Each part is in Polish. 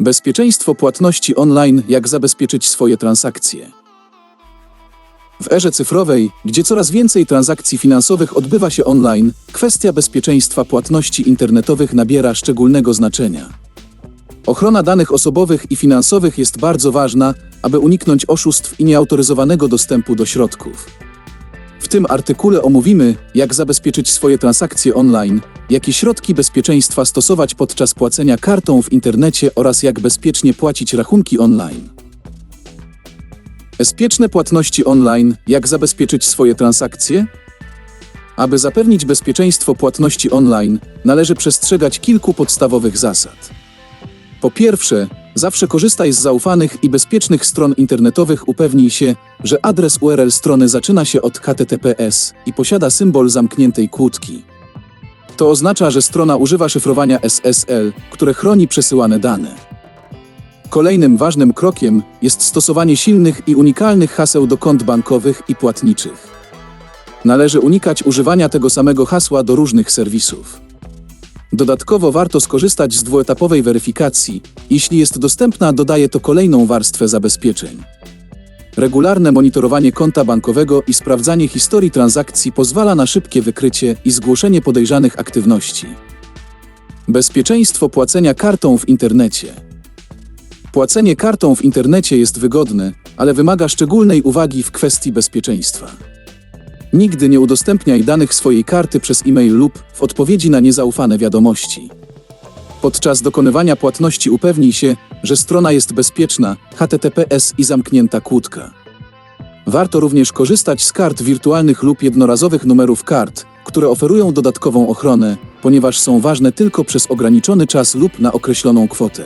Bezpieczeństwo płatności online, jak zabezpieczyć swoje transakcje. W erze cyfrowej, gdzie coraz więcej transakcji finansowych odbywa się online, kwestia bezpieczeństwa płatności internetowych nabiera szczególnego znaczenia. Ochrona danych osobowych i finansowych jest bardzo ważna, aby uniknąć oszustw i nieautoryzowanego dostępu do środków. W tym artykule omówimy, jak zabezpieczyć swoje transakcje online, jakie środki bezpieczeństwa stosować podczas płacenia kartą w internecie oraz jak bezpiecznie płacić rachunki online. Bezpieczne płatności online, jak zabezpieczyć swoje transakcje? Aby zapewnić bezpieczeństwo płatności online, należy przestrzegać kilku podstawowych zasad. Po pierwsze, zawsze korzystaj z zaufanych i bezpiecznych stron internetowych. Upewnij się, że adres URL strony zaczyna się od HTTPS i posiada symbol zamkniętej kłódki. To oznacza, że strona używa szyfrowania SSL, które chroni przesyłane dane. Kolejnym ważnym krokiem jest stosowanie silnych i unikalnych haseł do kont bankowych i płatniczych. Należy unikać używania tego samego hasła do różnych serwisów. Dodatkowo warto skorzystać z dwuetapowej weryfikacji. Jeśli jest dostępna, dodaje to kolejną warstwę zabezpieczeń. Regularne monitorowanie konta bankowego i sprawdzanie historii transakcji pozwala na szybkie wykrycie i zgłoszenie podejrzanych aktywności. Bezpieczeństwo płacenia kartą w internecie. Płacenie kartą w internecie jest wygodne, ale wymaga szczególnej uwagi w kwestii bezpieczeństwa. Nigdy nie udostępniaj danych swojej karty przez e-mail lub w odpowiedzi na niezaufane wiadomości. Podczas dokonywania płatności upewnij się, że strona jest bezpieczna, HTTPS i zamknięta kłódka. Warto również korzystać z kart wirtualnych lub jednorazowych numerów kart, które oferują dodatkową ochronę, ponieważ są ważne tylko przez ograniczony czas lub na określoną kwotę.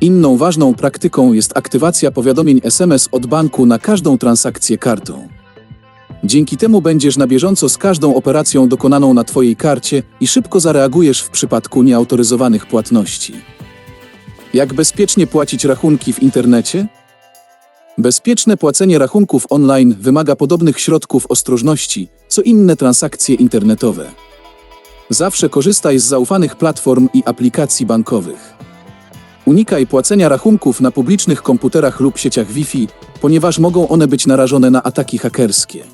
Inną ważną praktyką jest aktywacja powiadomień SMS od banku na każdą transakcję kartą. Dzięki temu będziesz na bieżąco z każdą operacją dokonaną na Twojej karcie i szybko zareagujesz w przypadku nieautoryzowanych płatności. Jak bezpiecznie płacić rachunki w internecie? Bezpieczne płacenie rachunków online wymaga podobnych środków ostrożności, co inne transakcje internetowe. Zawsze korzystaj z zaufanych platform i aplikacji bankowych. Unikaj płacenia rachunków na publicznych komputerach lub sieciach Wi-Fi, ponieważ mogą one być narażone na ataki hakerskie.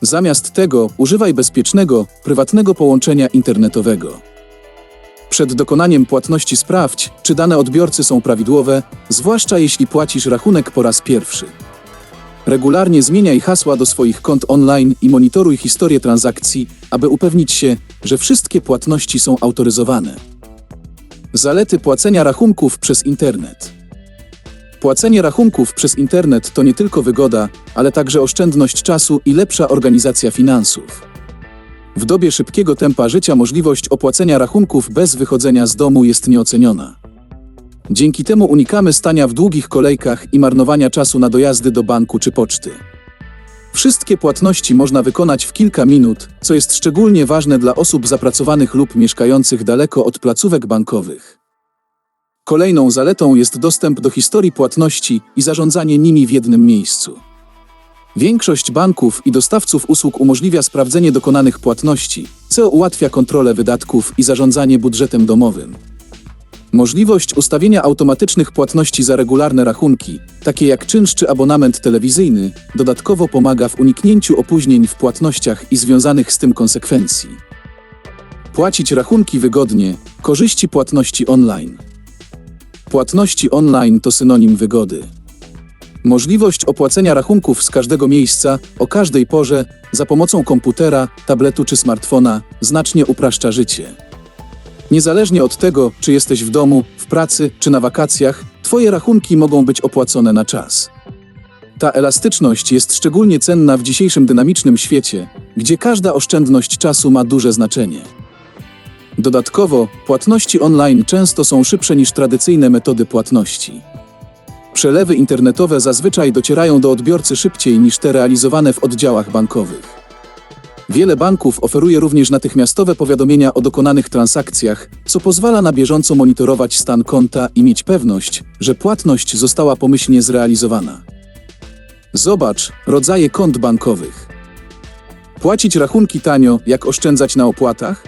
Zamiast tego używaj bezpiecznego, prywatnego połączenia internetowego. Przed dokonaniem płatności sprawdź, czy dane odbiorcy są prawidłowe, zwłaszcza jeśli płacisz rachunek po raz pierwszy. Regularnie zmieniaj hasła do swoich kont online i monitoruj historię transakcji, aby upewnić się, że wszystkie płatności są autoryzowane. Zalety płacenia rachunków przez internet. Płacenie rachunków przez internet to nie tylko wygoda, ale także oszczędność czasu i lepsza organizacja finansów. W dobie szybkiego tempa życia możliwość opłacenia rachunków bez wychodzenia z domu jest nieoceniona. Dzięki temu unikamy stania w długich kolejkach i marnowania czasu na dojazdy do banku czy poczty. Wszystkie płatności można wykonać w kilka minut, co jest szczególnie ważne dla osób zapracowanych lub mieszkających daleko od placówek bankowych. Kolejną zaletą jest dostęp do historii płatności i zarządzanie nimi w jednym miejscu. Większość banków i dostawców usług umożliwia sprawdzenie dokonanych płatności, co ułatwia kontrolę wydatków i zarządzanie budżetem domowym. Możliwość ustawienia automatycznych płatności za regularne rachunki, takie jak czynsz czy abonament telewizyjny, dodatkowo pomaga w uniknięciu opóźnień w płatnościach i związanych z tym konsekwencji. Płacić rachunki wygodnie, korzyści płatności online. Płatności online to synonim wygody. Możliwość opłacenia rachunków z każdego miejsca, o każdej porze, za pomocą komputera, tabletu czy smartfona, znacznie upraszcza życie. Niezależnie od tego, czy jesteś w domu, w pracy czy na wakacjach, Twoje rachunki mogą być opłacone na czas. Ta elastyczność jest szczególnie cenna w dzisiejszym dynamicznym świecie, gdzie każda oszczędność czasu ma duże znaczenie. Dodatkowo, płatności online często są szybsze niż tradycyjne metody płatności. Przelewy internetowe zazwyczaj docierają do odbiorcy szybciej niż te realizowane w oddziałach bankowych. Wiele banków oferuje również natychmiastowe powiadomienia o dokonanych transakcjach, co pozwala na bieżąco monitorować stan konta i mieć pewność, że płatność została pomyślnie zrealizowana. Zobacz rodzaje kont bankowych. Płacić rachunki tanio, jak oszczędzać na opłatach?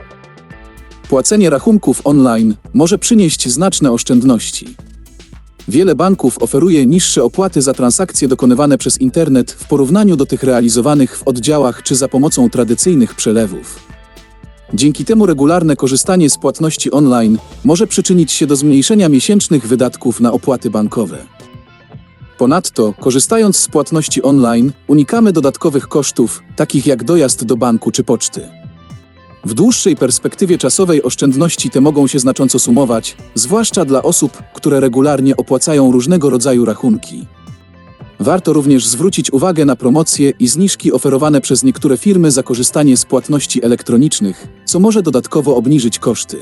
Płacenie rachunków online może przynieść znaczne oszczędności. Wiele banków oferuje niższe opłaty za transakcje dokonywane przez internet w porównaniu do tych realizowanych w oddziałach czy za pomocą tradycyjnych przelewów. Dzięki temu regularne korzystanie z płatności online może przyczynić się do zmniejszenia miesięcznych wydatków na opłaty bankowe. Ponadto, korzystając z płatności online, unikamy dodatkowych kosztów, takich jak dojazd do banku czy poczty. W dłuższej perspektywie czasowej oszczędności te mogą się znacząco sumować, zwłaszcza dla osób, które regularnie opłacają różnego rodzaju rachunki. Warto również zwrócić uwagę na promocje i zniżki oferowane przez niektóre firmy za korzystanie z płatności elektronicznych, co może dodatkowo obniżyć koszty.